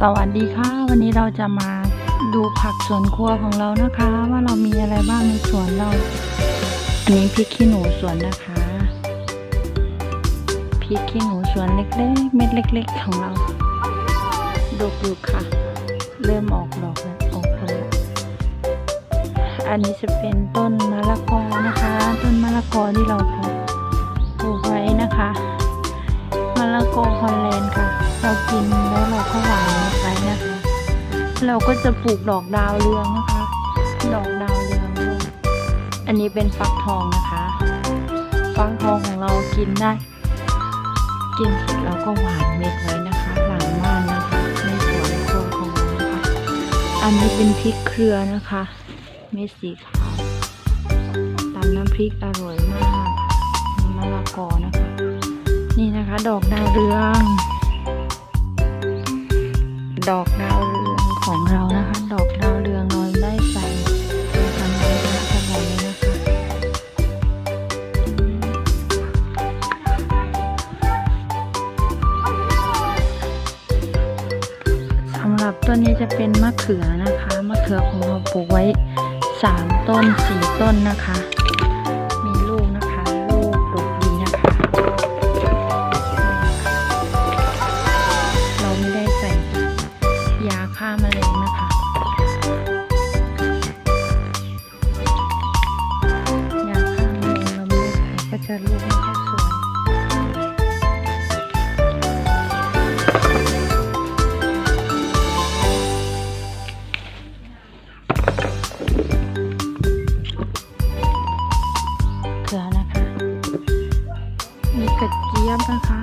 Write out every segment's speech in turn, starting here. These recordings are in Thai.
สวัสดีค่ะ วันนี้เราจะมาดูผักสวนครัวของเรานะคะ ว่าเรามีอะไรบ้างในสวนเรา อันนี้พริกขี้หนูสวนนะคะพริกขี้หนูสวนเล็กๆ เม็ดเล็ก ๆ ของเราดกอยู่ค่ะ เริ่มออกดอกแล้วออกผลอันนี้จะเป็นต้นมะละกอนะคะ ต้นมะละกอที่เราเพา เราก็จะปลูกดอกดาวเรืองนะคะ ดอกดาวเรืองด้วยอันนี้เป็นฟักทองนะคะ ฟักทองของเรากินได้ กินเสร็จเราก็หวานเม็ดไว้นะคะ หลังบ้านนะคะในสวนครัวของเรานะคะอันนี้เป็นพริกเครือนะคะ เม็ดสีขาวตำน้ำพริกอร่อยมากมีมะละกอนะคะ นี่นะคะ ดอกดาวเรือง ดอกดาวเรือง ของเรานะคะ ดอกดาวเรืองเราได้ใส่ทำน้ำพระตลอดเลยนะคะสำหรับต้นนี้จะเป็นมะเขือนะคะ มะเขือของเราปลูกไว้สามต้นสี่ต้นนะคะ ยาฆ่าแมลงนะคะยาฆ่าแมลงเราไม่ได้ใส่ก็จะลูกไม่ค่อยสวยเขือนะคะ มีกระเจี๊ยบนะคะ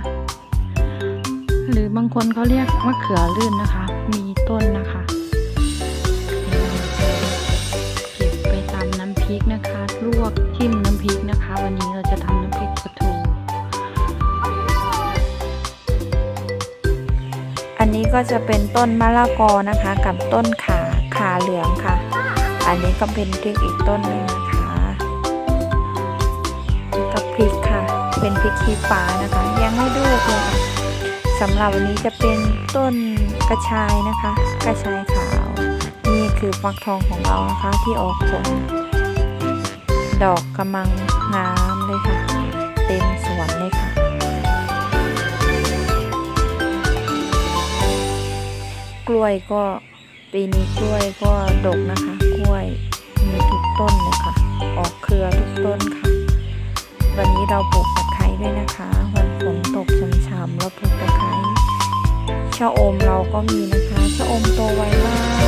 หรือบางคนเขาเรียกมะเขือลื่นนะคะ มี ต้นนะคะเก็บไปตำน้ำพริกนะคะ ลวกจิ้มน้ำพริกนะคะ วันนี้เราจะทำน้ำพริกปลาทู อันนี้ก็จะเป็นต้นมะละกอนะคะ กับต้นขาขาเหลืองค่ะ อันนี้ก็เป็นพริกอีกต้นหนึงนะคะกับพริกค่ะ เป็นพริกขี้ฟ้านะคะ ยังไม่ลูเลยค่ะ สำหรับวันนี้จะเป็นต้นกระชายนะคะ กระชายขาว นี่คือฟักทองของเรานะคะที่ออกผล ดอกกำลังงามเลยค่ะ เต็มสวนเลยค่ะกล้วยก็ปีนี้กล้วยก็ดกนะคะ กล้วยมีทุกต้นเลยะอมเราก็มีนะคะชะอมโตไวมาก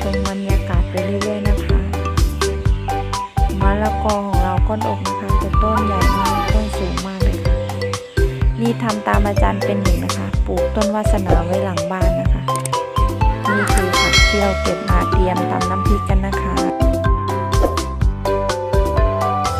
ชมบรรยากาศไปเรื่อยๆนะคะมะละกอของเราก็ดกนะคะแต่ต้นใหญ่มากต้นสูงมากเลยค่ะนี่ทำตามอาจารย์เป็นหนึ่งนะคะ ปลูกต้นวาสนาไว้หลังบ้านนะคะ นี่คือผักที่เราเก็บมาเตรียมตำน้ำพริกกันนะคะ